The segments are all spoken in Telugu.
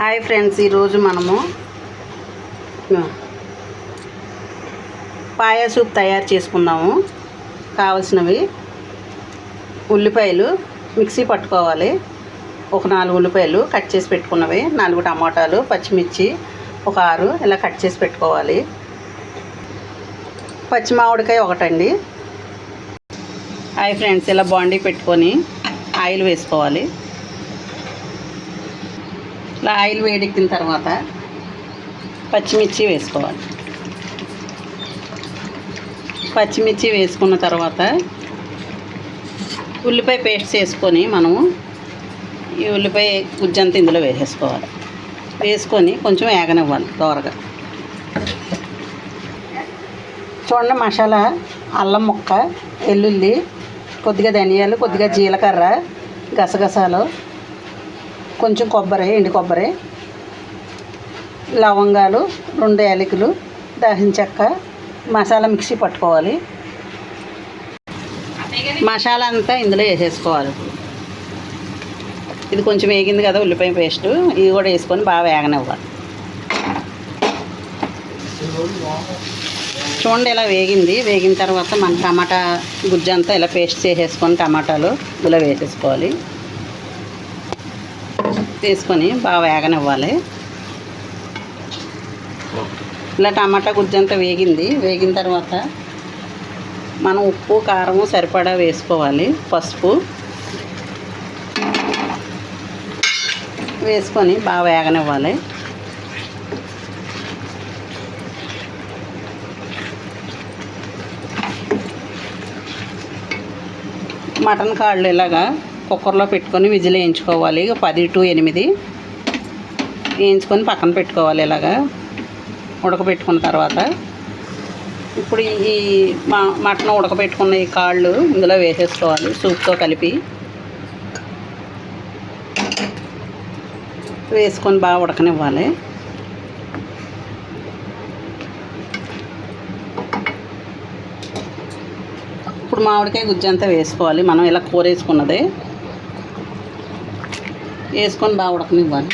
హాయ్ ఫ్రెండ్స్ ఈరోజు మనము పాయా సూప్ తయారు చేసుకుందాము కావలసినవి ఉల్లిపాయలు మిక్సీ పట్టుకోవాలి. ఒక నాలుగు ఉల్లిపాయలు కట్ చేసి పెట్టుకున్నవి. నాలుగు టమాటాలు పచ్చిమిర్చి ఒక ఆరు ఇలా కట్ చేసి పెట్టుకోవాలి. పచ్చి మామిడికాయ ఒకటండి. హాయ్ ఫ్రెండ్స్ ఇలా బాండీ పెట్టుకొని ఆయిల్ వేసుకోవాలి. ఇలా ఆయిల్ వేడెక్కిన తర్వాత పచ్చిమిర్చి వేసుకోవాలి. పచ్చిమిర్చి వేసుకున్న తర్వాత ఉల్లిపాయ పేస్ట్ చేసుకొని మనము ఈ ఉల్లిపాయ గుజ్జంతా ఇందులో వేసేసుకోవాలి. వేసుకొని కొంచెం వేగనివ్వాలి దోరగా. చూడండి మసాలా అల్లం ముక్క వెల్లుల్లి కొద్దిగా ధనియాలు కొద్దిగా జీలకర్ర గసగసాలు కొంచెం కొబ్బరి ఎండు కొబ్బరి లవంగాలు రెండు యాలకులు దాల్చిన చెక్క మసాలా మిక్సీ పట్టుకోవాలి. మసాలా అంతా ఇందులో వేసేసుకోవాలి. ఇది కొంచెం వేగింది కదా ఉల్లిపాయ పేస్ట్ ఇది కూడా వేసుకొని బాగా వేగనివ్వాలి. చూడండి ఇలా వేగింది. వేగిన తర్వాత మన టమాటా గుజ్జు అంతా ఇలా పేస్ట్ చేసేసుకొని టమాటాలు ఇలా వేసేసుకోవాలి. వేసుకొని బాగా వేగనివ్వాలి. ఇలా టమాటా గుజ్జు అంతా వేగింది. వేగిన తర్వాత మనం ఉప్పు కారము సరిపడా వేసుకోవాలి. పసుపు వేసుకొని బాగా వేగనివ్వాలి. మటన్ కాళ్ళు ఇలాగా కుక్కర్లో పెట్టుకొని విజిల్ వేయించుకోవాలి. పది టు ఎనిమిది. వేయించుకొని పక్కన పెట్టుకోవాలి ఇలాగా. ఉడకబెట్టుకున్న తర్వాత. ఇప్పుడు ఈ మా మటన్ ఉడకబెట్టుకున్న ఈ కాళ్ళు ఇందులో వేసేసుకోవాలి. సూప్తో కలిపి. వేసుకొని బాగా ఉడకనివ్వాలి. ఇప్పుడు మామిడికాయ గుజ్జంతా వేసుకోవాలి. మనం ఇలా కూర వేసుకున్నదే వేసుకొని బాగా ఉడకనివ్వాలి.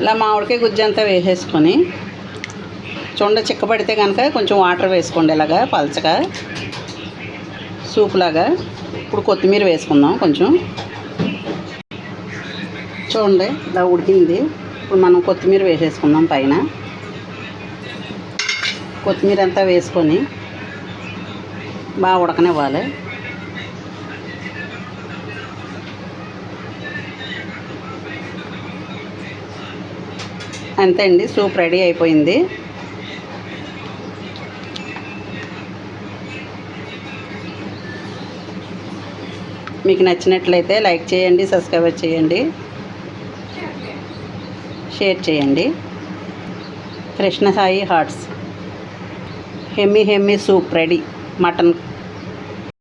ఇలా మామిడికాయ గుజ్జంతా వేసేసుకొని చూడ చిక్కబడితే కనుక కొంచెం వాటర్ వేసుకోండి ఇలాగా పలచగా సూప్ లాగా ఇప్పుడు కొత్తిమీర వేసుకుందాం కొంచెం. చూడండి ఇలా ఉడికింది. ఇప్పుడు మనం కొత్తిమీర వేసేసుకుందాం పైన. కొత్తిమీర అంతా వేసుకొని బాగా ఉడకనివ్వాలి. అంతే అండి సూప్ రెడీ అయిపోయింది. మీకు నచ్చినట్లయితే లైక్ చేయండి సబ్స్క్రైబ్ చేయండి. షేర్ చేయండి. కృష్ణ సాయి హార్ట్స్ హెమ్మి హెమ్మి సూప్ రెడీ. మటన్